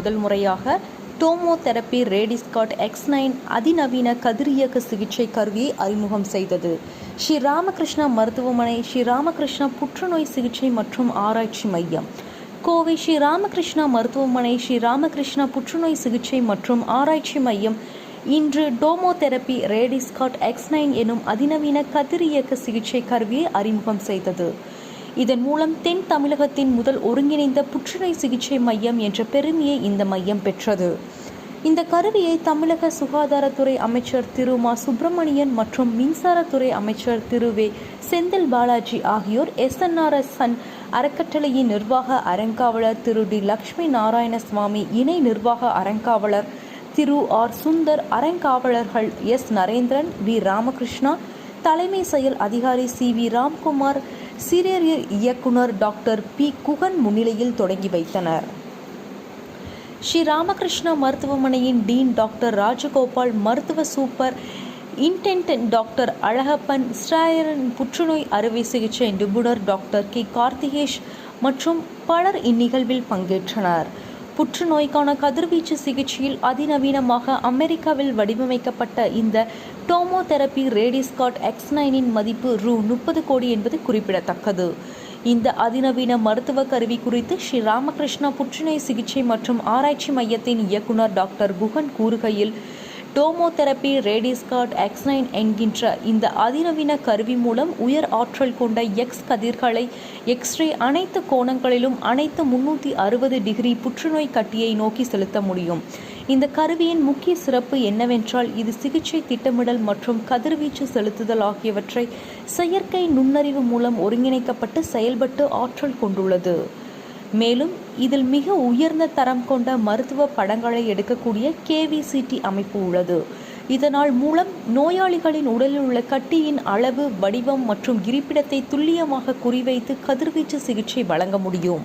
முதல் முறையாக டோமோதெரப்பி ரேடிஸ்காட் X nine அதிநவீன கதிரியக்க சிகிச்சை கருவியை அறிமுகம் செய்தது. ஸ்ரீ ராமகிருஷ்ணா மருத்துவமனை ஸ்ரீ ராமகிருஷ்ணா புற்றுநோய் சிகிச்சை மற்றும் ஆராய்ச்சி மையம். கோவை ஸ்ரீ ராமகிருஷ்ணா மருத்துவமனை ஸ்ரீ ராமகிருஷ்ணா புற்றுநோய் சிகிச்சை மற்றும் ஆராய்ச்சி மையம். இன்று டோமோதெரப்பி ரேடிஸ்காட் எக்ஸ் நைன் எனும் அதிநவீன கதிரியக்க சிகிச்சை கருவியை அறிமுகம் செய்தது. இதன் மூலம் தென் தமிழகத்தின் முதல் ஒருங்கிணைந்த புற்றுநோய் சிகிச்சை மையம் என்ற பெருமையை இந்த மையம் பெற்றது. இந்த கருவியை தமிழக சுகாதாரத்துறை அமைச்சர் திரு. மா. சுப்பிரமணியன் மற்றும் மின்சாரத்துறை அமைச்சர் திரு. வே. செந்தில் பாலாஜி ஆகியோர் எஸ்என்ஆர்எஸ் சன் அறக்கட்டளையின் நிர்வாக அறங்காவலர் திரு. டி. லக்ஷ்மி நாராயணசுவாமி இணை நிர்வாக அறங்காவலர் திரு. ஆர். சுந்தர் அறங்காவலர்கள் எஸ். நரேந்திரன் வி. ராமகிருஷ்ணா தலைமை செயல் அதிகாரி சி. வி. ராம்குமார் சீரியர் இயக்குனர் டாக்டர் பி. குகன் முன்னிலையில் தொடங்கி வைத்தனர். ஸ்ரீ ராமகிருஷ்ணா மருத்துவமனையின் டீன் டாக்டர் ராஜகோபால் மருத்துவ சூப்பர் இன்டென்டன்ட் டாக்டர் அழகப்பன் ஸ்ராயரன் புற்றுநோய் அறுவை சிகிச்சை நிபுணர் டாக்டர் கே. கார்த்திகேஷ் மற்றும் பலர் இந்நிகழ்வில் பங்கேற்றனர். புற்றுநோய்க்கான கதிர்வீச்சு சிகிச்சையில் அதிநவீனமாக அமெரிக்காவில் வடிவமைக்கப்பட்ட இந்த டோமோதெரப்பி ரேடிஸ்காட் எக்ஸ் நைனின் மதிப்பு ரூ முப்பது கோடி என்பது குறிப்பிடத்தக்கது. இந்த அதிநவீன மருத்துவ கருவி குறித்து ஸ்ரீ ராமகிருஷ்ணா புற்றுநோய் சிகிச்சை மற்றும் ஆராய்ச்சி மையத்தின் இயக்குனர் டாக்டர் குகன் கூறுகையில் டோமோதெரப்பி ரேடிஸ்காட் எக்ஸ் நைன் என்கின்ற இந்த அதிநவீன கருவி மூலம் உயர் ஆற்றல் கொண்ட எக்ஸ் கதிர்களை எக்ஸ்ரே அனைத்து கோணங்களிலும் அனைத்து முன்னூற்றி அறுபது டிகிரி புற்றுநோய் கட்டியை நோக்கி செலுத்த முடியும். இந்த கருவியின் முக்கிய சிறப்பு என்னவென்றால் இது சிகிச்சை திட்டமிடல் மற்றும் கதிர்வீச்சு செலுத்துதல் ஆகியவற்றை செயற்கை நுண்ணறிவு மூலம் ஒருங்கிணைக்கப்பட்டு செயல்பட்டு ஆற்றல் கொண்டுள்ளது. மேலும் இதில் மிக உயர்ந்த தரம் கொண்ட மருத்துவ படங்களை எடுக்கக்கூடிய கேவிசிடி அமைப்பு உள்ளது. இதனால் மூலம் நோயாளிகளின் உடலில் உள்ள கட்டியின் அளவு வடிவம் மற்றும் இருப்பிடத்தை துல்லியமாக குறிவைத்து கதிர்வீச்சு சிகிச்சை வழங்க முடியும்.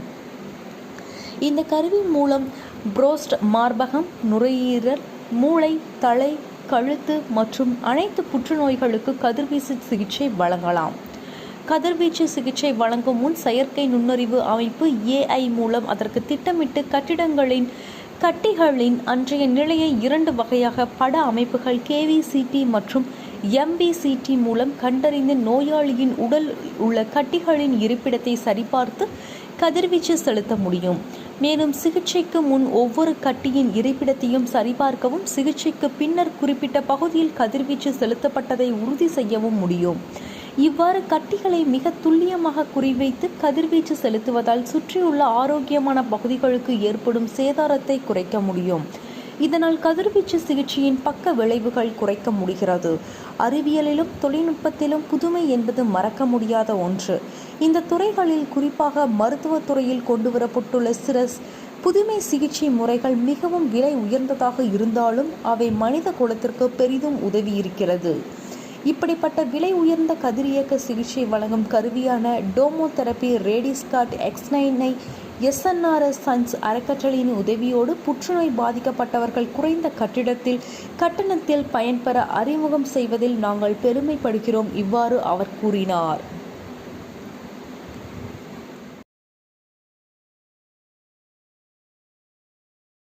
இந்த கருவி மூலம் புரோஸ்ட் மார்பகம் நுரையீரல் மூளை தலை கழுத்து மற்றும் அனைத்து புற்றுநோய்களுக்கு கதிர்வீச்சு சிகிச்சை வழங்கலாம். கதிர்வீச்சு சிகிச்சை வழங்கும் முன் செயற்கை நுண்ணறிவு அமைப்பு ஏஐ மூலம் அதற்கு திட்டமிட்டு கட்டிடங்களின் கட்டிகளின் அன்றைய நிலையை இரண்டு வகையாக பட அமைப்புகள் கேவிசிடி மற்றும் எம்பிசிடி மூலம் கண்டறிந்து நோயாளியின் உடல் உள்ள கட்டிகளின் இருப்பிடத்தை சரிபார்த்து கதிர்வீச்சு செலுத்த முடியும். மேலும் சிகிச்சைக்கு முன் ஒவ்வொரு கட்டியின் இருப்பிடத்தையும் சரிபார்க்கவும் சிகிச்சைக்கு பின்னர் குறிப்பிட்ட பகுதியில் கதிர்வீச்சு செலுத்தப்பட்டதை உறுதி செய்யவும் முடியும். இவ்வாறு கட்டிகளை மிக துல்லியமாக குறிவைத்து கதிர்வீச்சு செலுத்துவதால் சுற்றியுள்ள ஆரோக்கியமான பகுதிகளுக்கு ஏற்படும் சேதாரத்தை குறைக்க முடியும். இதனால் கதிர்வீச்சு சிகிச்சையின் பக்க விளைவுகள் குறைக்க முடிகிறது. அறிவியலிலும் தொழில்நுட்பத்திலும் புதுமை என்பது மறக்க முடியாத ஒன்று. இந்த துறைகளில் குறிப்பாக மருத்துவத் துறையில் கொண்டுவரப்பட்டுள்ள சில புதுமை சிகிச்சை முறைகள் மிகவும் விலை உயர்ந்ததாக இருந்தாலும் அவை மனித குலத்திற்கு பெரிதும் உதவி இருக்கிறது இப்படிப்பட்ட விலை உயர்ந்த கதிரியக்க சிகிச்சை வழங்கும் கருவியான டோமோதெரப்பி ரேடிஸ்காட் எக்ஸ் நைனை எஸ்என்ஆர்எஸ் சன்ஸ் அறக்கட்டளையின் உதவியோடு புற்றுநோய் பாதிக்கப்பட்டவர்கள் குறைந்த கட்டிடத்தில் கட்டணத்தில் பயன்பெற அறிமுகம் செய்வதில் நாங்கள் பெருமைப்படுகிறோம் இவ்வாறு அவர் கூறினார்.